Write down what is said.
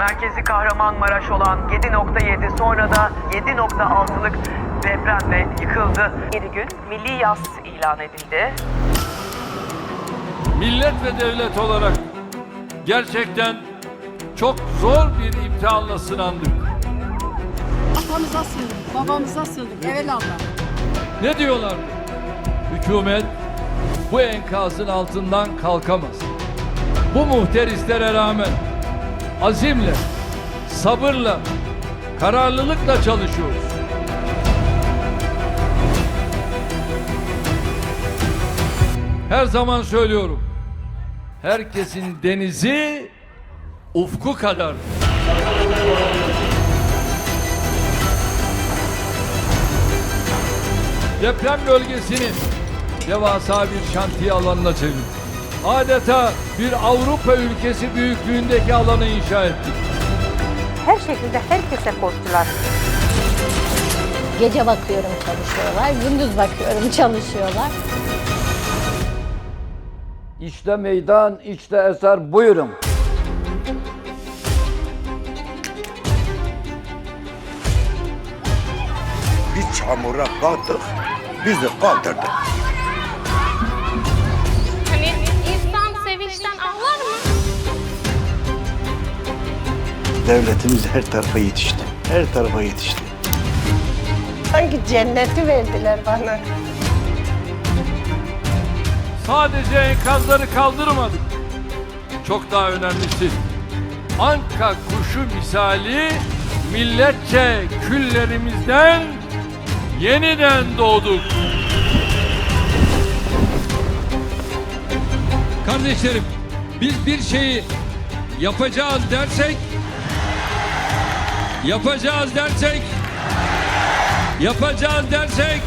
Merkezi Kahramanmaraş olan 7.7 sonra da 7.6'lık depremle yıkıldı. 7 gün milli yas ilan edildi. millet ve devlet olarak gerçekten çok zor bir imtihanla sınandık. Atamıza sığındık, babamıza sığındık evelallah. Ne diyorlar? Hükümet bu enkazın altından kalkamaz. Bu muhterislere rağmen azimle, sabırla, kararlılıkla çalışıyoruz. Her zaman söylüyorum. Herkesin denizi ufku kadar. deprem bölgesini devasa bir şantiye alanına çevirdik. Adeta bir Avrupa ülkesi büyüklüğündeki alanı inşa ettik. her şekilde herkese koştular. Gece bakıyorum çalışıyorlar, gündüz bakıyorum çalışıyorlar. İşte meydan, işte eser buyurun. Bir çamura battık, bizi kaldırdı. Devletimiz her tarafa yetişti. Her tarafa yetişti. Sanki cenneti verdiler bana. Sadece enkazları kaldırmadık. Çok daha önemlisi Anka kuşu misali milletçe küllerimizden yeniden doğduk. Kardeşlerim, biz bir şeyi yapacağız dersek, yapacağız dersek, yapacağız dersek